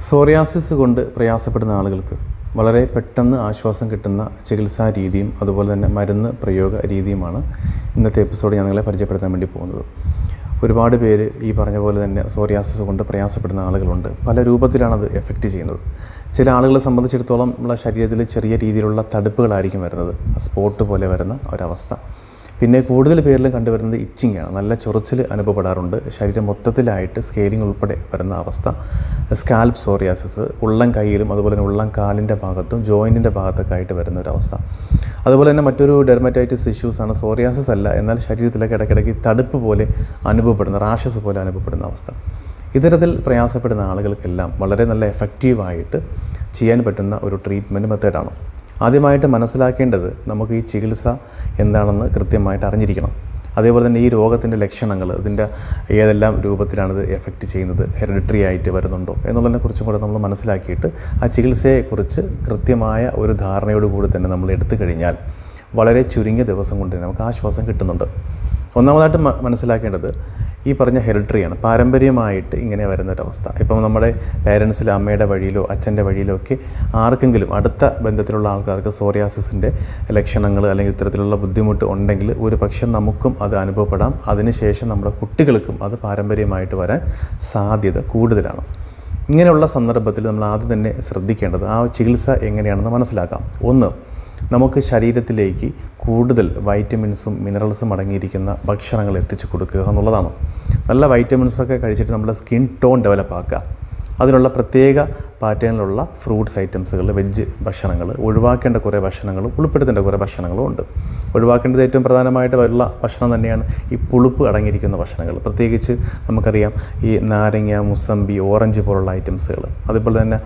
Psoriasis കൊണ്ട് പ്രയാസപ്പെടുന്ന ആളുകൾക്ക് വളരെ പെട്ടെന്ന് ആശ്വാസം കിട്ടുന്ന ചികിത്സാ രീതിയും അതുപോലെ തന്നെ മരുന്ന് പ്രയോഗ രീതിയുമാണ് ഇന്നത്തെ എപ്പിസോഡ് ഞാൻ നിങ്ങളെ പരിചയപ്പെടുത്താൻ വേണ്ടി പോകുന്നത്. ഒരുപാട് പേര് ഈ പറഞ്ഞ പോലെ തന്നെ സോറിയാസിസ് കൊണ്ട് പ്രയാസപ്പെടുന്ന ആളുകളുണ്ട്. പല രൂപത്തിലാണത് എഫക്റ്റ് ചെയ്യുന്നത്. ചില ആളുകളെ സംബന്ധിച്ചിടത്തോളം നമ്മളെ ശരീരത്തിൽ ചെറിയ രീതിയിലുള്ള തടുപ്പുകളായിരിക്കും വരുന്നത്. സ്പോട്ട് പോലെ വരുന്ന ഒരവസ്ഥ. പിന്നെ കൂടുതൽ പേരിലും കണ്ടുവരുന്നത് ഇച്ചിങ് ആണ്. നല്ല ചൊറിച്ചിൽ അനുഭവപ്പെടാറുണ്ട്. ശരീരം മൊത്തത്തിലായിട്ട് സ്കെയിലിംഗ് ഉൾപ്പെടെ വരുന്ന അവസ്ഥ. സ്കാൽപ് സോറിയാസിസ് ഉള്ളം കൈയിലും അതുപോലെ തന്നെ ഉള്ളം കാലിന്റെ ഭാഗത്തും ജോയിന്റിന്റെ ഭാഗത്തൊക്കെ ആയിട്ട് വരുന്ന ഒരവസ്ഥ അതുപോലെ തന്നെ മറ്റൊരു ഡെർമറ്റൈറ്റിസ് ഇഷ്യൂസ് ആണ് സോറിയാസിസ് അല്ല. എന്നാൽ ശരീരത്തിലൊക്കെ ഇടയ്ക്കിടയ്ക്ക് തടുപ്പ് പോലെ അനുഭവപ്പെടുന്ന റാഷസ് പോലെ അനുഭവപ്പെടുന്ന അവസ്ഥ. ഇത്തരത്തിൽ പ്രയാസപ്പെടുന്ന ആളുകൾക്കെല്ലാം വളരെ നല്ല എഫക്റ്റീവായിട്ട് ചെയ്യാൻ പറ്റുന്ന ഒരു ട്രീറ്റ്മെന്റ് മെത്തേഡാണ് ആദ്യമായിട്ട് മനസ്സിലാക്കേണ്ടത് നമുക്ക് ഈ ചികിത്സ എന്താണെന്ന് കൃത്യമായിട്ട് അറിഞ്ഞിരിക്കണം. അതേപോലെ തന്നെ ഈ രോഗത്തിന്റെ ലക്ഷണങ്ങൾ ഇതിന്റെ ഏതെല്ലാം രൂപത്തിലാണിത് എഫക്റ്റ് ചെയ്യുന്നത് ഹെറിഡിറ്ററി ആയിട്ട് വരുന്നുണ്ടോ എന്നുള്ളതിനെ കുറിച്ചും കൂടെ നമ്മൾ മനസ്സിലാക്കിയിട്ട് ആ ചികിത്സയെക്കുറിച്ച് കൃത്യമായ ഒരു ധാരണയോടുകൂടി തന്നെ നമ്മൾ എടുത്തു കഴിഞ്ഞാൽ വളരെ ചുരുങ്ങിയ ദിവസം കൊണ്ട് തന്നെ നമുക്ക് ആശ്വാസം കിട്ടുന്നുണ്ട്. ഒന്നാമതായിട്ട് മനസ്സിലാക്കേണ്ടത് ഈ പറഞ്ഞ ഹെറിട്രിയാണ് പാരമ്പര്യമായിട്ട് ഇങ്ങനെ വരുന്നൊരവസ്ഥ ഇപ്പം നമ്മുടെ പേരൻസിൽ അമ്മയുടെ വഴിയിലോ അച്ഛന്റെ വഴിയിലോ ഒക്കെ ആർക്കെങ്കിലും അടുത്ത ബന്ധത്തിലുള്ള ആൾക്കാർക്ക് സോറിയാസിസിന്റെ ലക്ഷണങ്ങൾ അല്ലെങ്കിൽ ഇത്തരത്തിലുള്ള ബുദ്ധിമുട്ട് ഉണ്ടെങ്കിൽ ഒരു പക്ഷേ നമുക്കും അത് അനുഭവപ്പെടാം. അതിനുശേഷം നമ്മുടെ കുട്ടികൾക്കും അത് പാരമ്പര്യമായിട്ട് വരാൻ സാധ്യത കൂടുതലാണ്. ഇങ്ങനെയുള്ള സന്ദർഭത്തിൽ നമ്മൾ ആദ്യം തന്നെ ശ്രദ്ധിക്കേണ്ടത് ആ ചികിത്സ എങ്ങനെയാണെന്ന് മനസ്സിലാക്കാം. ഒന്ന് നമുക്ക് ശരീരത്തിലേക്ക് കൂടുതൽ വൈറ്റമിൻസും മിനറൽസും അടങ്ങിയിരിക്കുന്ന ഭക്ഷണങ്ങൾ എത്തിച്ചു കൊടുക്കുക എന്നുള്ളതാണ്. നല്ല വൈറ്റമിൻസൊക്കെ കഴിച്ചിട്ട് നമ്മുടെ സ്കിൻ ടോൺ ഡെവലപ്പ് ആക്കുക. അതിനുള്ള പ്രത്യേക പാറ്റേണിലുള്ള ഫ്രൂട്ട്സ് ഐറ്റംസുകൾ വെജ് ഭക്ഷണങ്ങൾ ഒഴിവാക്കേണ്ട കുറേ ഭക്ഷണങ്ങളും ഉൾപ്പെടുത്തേണ്ട കുറേ ഭക്ഷണങ്ങളും ഉണ്ട്. ഒഴിവാക്കേണ്ടത് ഏറ്റവും പ്രധാനമായിട്ട് ഉള്ള ഭക്ഷണം തന്നെയാണ് ഈ പുളിപ്പ് അടങ്ങിയിരിക്കുന്ന ഭക്ഷണങ്ങൾ. പ്രത്യേകിച്ച് നമുക്കറിയാം ഈ നാരങ്ങ മുസമ്പി ഓറഞ്ച് പോലുള്ള ഐറ്റംസുകൾ. അതുപോലെ തന്നെ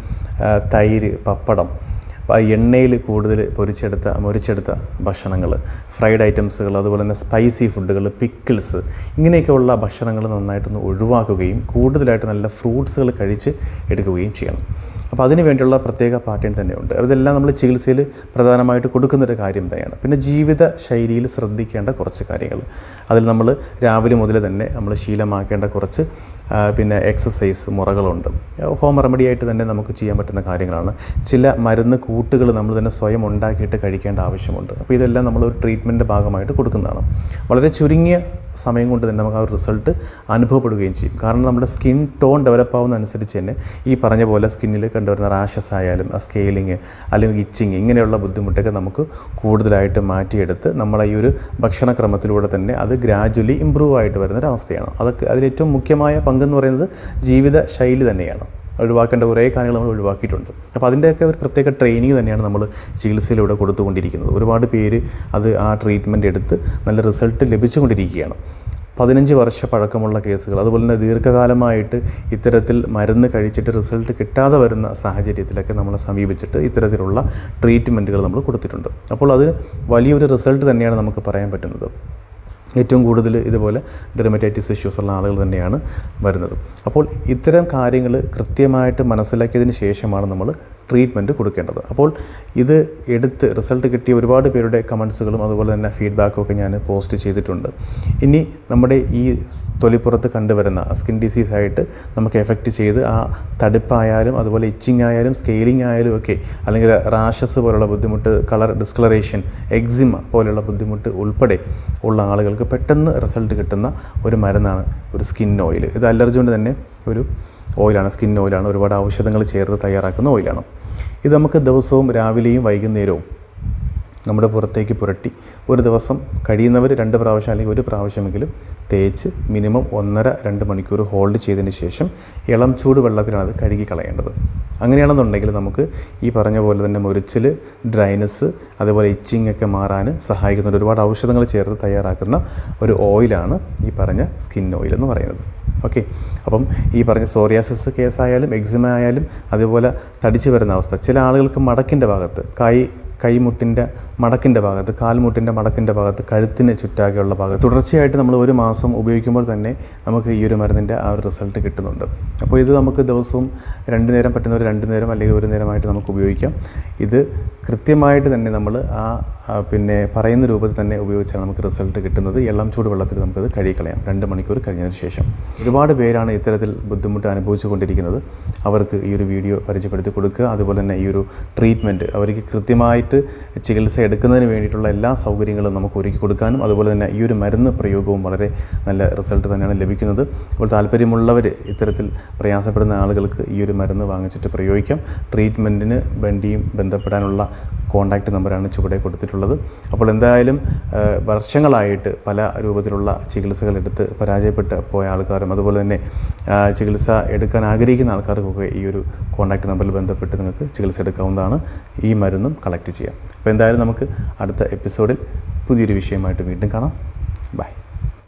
തൈര് പപ്പടം അപ്പോൾ ആ എണ്ണയിൽ കൂടുതൽ പൊരിച്ചെടുത്ത മുരിച്ചെടുത്ത ഭക്ഷണങ്ങൾ ഫ്രൈഡ് ഐറ്റംസുകൾ അതുപോലെ തന്നെ സ്പൈസി ഫുഡുകൾ പിക്കിൾസ് ഇങ്ങനെയൊക്കെയുള്ള ഭക്ഷണങ്ങൾ നന്നായിട്ടൊന്ന് ഒഴിവാക്കുകയും കൂടുതലായിട്ട് നല്ല ഫ്രൂട്ട്സുകൾ കഴിച്ച് എടുക്കുകയും ചെയ്യണം. അപ്പോൾ അതിന് വേണ്ടിയുള്ള പ്രത്യേക പാറ്റേൺ തന്നെയുണ്ട്. അതെല്ലാം നമ്മൾ ചികിത്സയിൽ പ്രധാനമായിട്ട് കൊടുക്കുന്നൊരു കാര്യം തന്നെയാണ്. പിന്നെ ജീവിത ശൈലിയിൽ ശ്രദ്ധിക്കേണ്ട കുറച്ച് കാര്യങ്ങൾ. അതിൽ നമ്മൾ രാവിലെ മുതൽ തന്നെ നമ്മൾ ശീലമാക്കേണ്ട കുറച്ച് പിന്നെ എക്സസൈസ് മുറകളുണ്ട്. ഹോം റെമഡി ആയിട്ട് തന്നെ നമുക്ക് ചെയ്യാൻ പറ്റുന്ന കാര്യങ്ങളാണ്. ചില മരുന്ന് കൂട്ടുകൾ നമ്മൾ തന്നെ സ്വയം ഉണ്ടാക്കിയിട്ട് കഴിക്കേണ്ട ആവശ്യമുണ്ട്. അപ്പോൾ ഇതെല്ലാം നമ്മൾ ഒരു ട്രീറ്റ്മെന്റിന്റെ ഭാഗമായിട്ട് കൊടുക്കുന്നതാണ്. വളരെ ചുരുങ്ങിയ സമയം കൊണ്ട് തന്നെ നമുക്ക് ആ ഒരു റിസൾട്ട് അനുഭവപ്പെടുകയും ചെയ്യും. കാരണം നമ്മുടെ സ്കിൻ ടോൺ ഡെവലപ്പ് ആവുന്ന അനുസരിച്ച് തന്നെ ഈ പറഞ്ഞ പോലെ സ്കിന്നിൽ കണ്ടുവരുന്ന റാഷസ് ആയാലും ആ സ്കെയിലിങ് അല്ലെങ്കിൽ ഇച്ചിങ് ഇങ്ങനെയുള്ള ബുദ്ധിമുട്ടൊക്കെ നമുക്ക് കൂടുതലായിട്ട് മാറ്റിയെടുത്ത് നമ്മൾ ഈ ഒരു ഭക്ഷണക്രമത്തിലൂടെ തന്നെ അത് ഗ്രാജ്വലി ഇമ്പ്രൂവ് ആയിട്ട് വരുന്നൊരവസ്ഥയാണ്. അതൊക്കെ അതിലേറ്റവും മുഖ്യമായ പങ്കെന്ന് പറയുന്നത് ജീവിത ശൈലി തന്നെയാണ്. ഒഴിവാക്കേണ്ട കുറേ കാര്യങ്ങൾ നമ്മൾ ഒഴിവാക്കിയിട്ടുണ്ട്. അപ്പോൾ അതിന്റെയൊക്കെ ഒരു പ്രത്യേക ട്രെയിനിങ് തന്നെയാണ് നമ്മൾ ചികിത്സയിലൂടെ കൊടുത്തുകൊണ്ടിരിക്കുന്നത്. ഒരുപാട് പേര് അത് ആ ട്രീറ്റ്മെന്റ് എടുത്ത് നല്ല റിസൾട്ട് ലഭിച്ചുകൊണ്ടിരിക്കുകയാണ്. പതിനഞ്ച് വർഷ പഴക്കമുള്ള കേസുകൾ അതുപോലെ തന്നെ ദീർഘകാലമായിട്ട് ഇത്തരത്തിൽ മരുന്ന് കഴിച്ചിട്ട് റിസൾട്ട് കിട്ടാതെ വരുന്ന സാഹചര്യത്തിലൊക്കെ നമ്മളെ സമീപിച്ചിട്ട് ഇത്തരത്തിലുള്ള ട്രീറ്റ്മെന്റുകൾ നമ്മൾ കൊടുത്തിട്ടുണ്ട്. അപ്പോൾ അത് വലിയൊരു റിസൾട്ട് തന്നെയാണ് നമുക്ക് പറയാൻ പറ്റുന്നത്. ഏറ്റവും കൂടുതൽ ഇതുപോലെ ഡെർമറ്റൈറ്റിസ് ഇഷ്യൂസ് ഉള്ള ആളുകൾ തന്നെയാണ് വരുന്നത്. അപ്പോൾ ഇത്തരം കാര്യങ്ങൾ കൃത്യമായിട്ട് മനസ്സിലാക്കിയതിന് ശേഷമാണ് നമ്മൾ ട്രീറ്റ്മെന്റ് കൊടുക്കേണ്ടത്. അപ്പോൾ ഇത് എടുത്ത് റിസൾട്ട് കിട്ടിയ ഒരുപാട് പേരുടെ കമൻസുകളും അതുപോലെ തന്നെ ഫീഡ്ബാക്കും ഒക്കെ ഞാൻ പോസ്റ്റ് ചെയ്തിട്ടുണ്ട്. ഇനി നമ്മുടെ ഈ തൊലിപ്പുറത്ത് കണ്ടുവരുന്ന സ്കിൻ ഡിസീസ് ആയിട്ട് നമുക്ക് എഫക്റ്റ് ചെയ്ത് ആ തടുപ്പായാലും അതുപോലെ ഇച്ചിങ് ആയാലും സ്കെയിലിംഗ് ആയാലും ഒക്കെ അല്ലെങ്കിൽ റാഷസ് പോലുള്ള ബുദ്ധിമുട്ട് കളർ ഡിസ്കളറേഷൻ എക്സിമ പോലുള്ള ബുദ്ധിമുട്ട് ഉൾപ്പെടെ ഉള്ള ആളുകൾക്ക് പെട്ടെന്ന് റിസൾട്ട് കിട്ടുന്ന ഒരു മരുന്നാണ് ഒരു സ്കിൻ ഓയിൽ ഇത് അലർജി കൊണ്ട് തന്നെ ഒരു ഓയിലാണ് സ്കിൻ ഓയിലാണ് ഒരുപാട് ഔഷധങ്ങൾ ചേർത്ത് തയ്യാറാക്കുന്ന ഓയിലാണ്. ഇത് നമുക്ക് ദിവസവും രാവിലെയും വൈകുന്നേരവും നമ്മുടെ പുറത്തേക്ക് പുരട്ടി ഒരു ദിവസം കഴിയുന്നവർ രണ്ട് പ്രാവശ്യം അല്ലെങ്കിൽ ഒരു പ്രാവശ്യമെങ്കിലും തേച്ച് മിനിമം ഒന്നര രണ്ട് മണിക്കൂർ ഹോൾഡ് ചെയ്തതിന് ശേഷം ഇളം ചൂട് വെള്ളത്തിലാണ് അത് കഴുകി കളയേണ്ടത്. അങ്ങനെയാണെന്നുണ്ടെങ്കിൽ നമുക്ക് ഈ പറഞ്ഞ പോലെ തന്നെ മുരിച്ചിൽ ഡ്രൈനസ് അതുപോലെ ഇച്ചിങ് ഒക്കെ മാറാൻ സഹായിക്കുന്ന ഒരുപാട് ഔഷധങ്ങൾ ചേർത്ത് തയ്യാറാക്കുന്ന ഒരു ഓയിലാണ് ഈ പറഞ്ഞ സ്കിൻ ഓയിൽ എന്ന് പറയുന്നത്. ഓക്കെ. അപ്പം ഈ പറഞ്ഞ സോറിയാസിസ് കേസായാലും എക്സിമ ആയാലും അതുപോലെ തടിച്ചു വരുന്ന അവസ്ഥ. ചില ആളുകൾക്ക് മടക്കിന്റെ ഭാഗത്ത് കൈ കൈമുട്ടിന്റെ മടക്കിന്റെ ഭാഗത്ത് കാൽമുട്ടിന്റെ മടക്കിന്റെ ഭാഗത്ത് കഴുത്തിന് ചുറ്റാകെയുള്ള ഭാഗത്ത്. തുടർച്ചയായിട്ട് നമ്മൾ ഒരു മാസം ഉപയോഗിക്കുമ്പോൾ തന്നെ നമുക്ക് ഈ ഒരു മരുന്നിന്റെ ആ ഒരു റിസൾട്ട് കിട്ടുന്നുണ്ട്. അപ്പോൾ ഇത് നമുക്ക് ദിവസവും രണ്ട് നേരം പറ്റുന്ന ഒരു രണ്ട് നേരം അല്ലെങ്കിൽ ഒരു നേരമായിട്ട് നമുക്ക് ഉപയോഗിക്കാം. ഇത് കൃത്യമായിട്ട് തന്നെ നമ്മൾ ആ പിന്നെ പറയുന്ന രൂപത്തിൽ തന്നെ ഉപയോഗിച്ചാൽ നമുക്ക് റിസൾട്ട് കിട്ടുന്നത്. ഇളം ചൂട് വെള്ളത്തിൽ നമുക്കത് കഴുകിക്കളയാം. രണ്ട് മണിക്കൂർ കഴിഞ്ഞതിന് ശേഷം. ഒരുപാട് പേരാണ് ഇത്തരത്തിൽ ബുദ്ധിമുട്ട് അനുഭവിച്ചു കൊണ്ടിരിക്കുന്നത്. അവർക്ക് ഈ ഒരു വീഡിയോ പരിചയപ്പെടുത്തി കൊടുക്കുക. അതുപോലെ തന്നെ ഈ ഒരു ട്രീറ്റ്മെന്റ് അവർക്ക് കൃത്യമായിട്ട് ചികിത്സ എടുക്കുന്നതിന് വേണ്ടിയിട്ടുള്ള എല്ലാ സൗകര്യങ്ങളും നമുക്ക് ഒരുക്കി കൊടുക്കാനും അതുപോലെ തന്നെ ഈ ഒരു മരുന്ന് പ്രയോഗവും വളരെ നല്ല റിസൾട്ട് തന്നെയാണ് ലഭിക്കുന്നത്. അപ്പോൾ താല്പര്യമുള്ളവർ ഇത്തരത്തിൽ പ്രയാസപ്പെടുന്ന ആളുകൾക്ക് ഈ ഒരു മരുന്ന് വാങ്ങിച്ചിട്ട് പ്രയോഗിക്കാം. ട്രീറ്റ്മെന്റിന് വേണ്ടിയും ബന്ധപ്പെടാനുള്ള കോൺടാക്റ്റ് നമ്പറാണ് ചുവടെ കൊടുത്തിട്ടുള്ളത്. അപ്പോൾ എന്തായാലും വർഷങ്ങളായിട്ട് പല രൂപത്തിലുള്ള ചികിത്സകൾ എടുത്ത് പരാജയപ്പെട്ട് പോയ ആൾക്കാരും അതുപോലെ തന്നെ ചികിത്സ എടുക്കാൻ ആഗ്രഹിക്കുന്ന ആൾക്കാർക്കൊക്കെ ഈ ഒരു കോൺടാക്റ്റ് നമ്പറിൽ ബന്ധപ്പെട്ട് നിങ്ങൾക്ക് ചികിത്സ എടുക്കാവുന്നതാണ്. ഈ മരുന്നും കളക്ട് ചെയ്യാം. അപ്പോൾ എന്തായാലും നമുക്ക് അടുത്ത എപ്പിസോഡിൽ പുതിയൊരു വിഷയമായിട്ട് വീണ്ടും കാണാം. ബൈ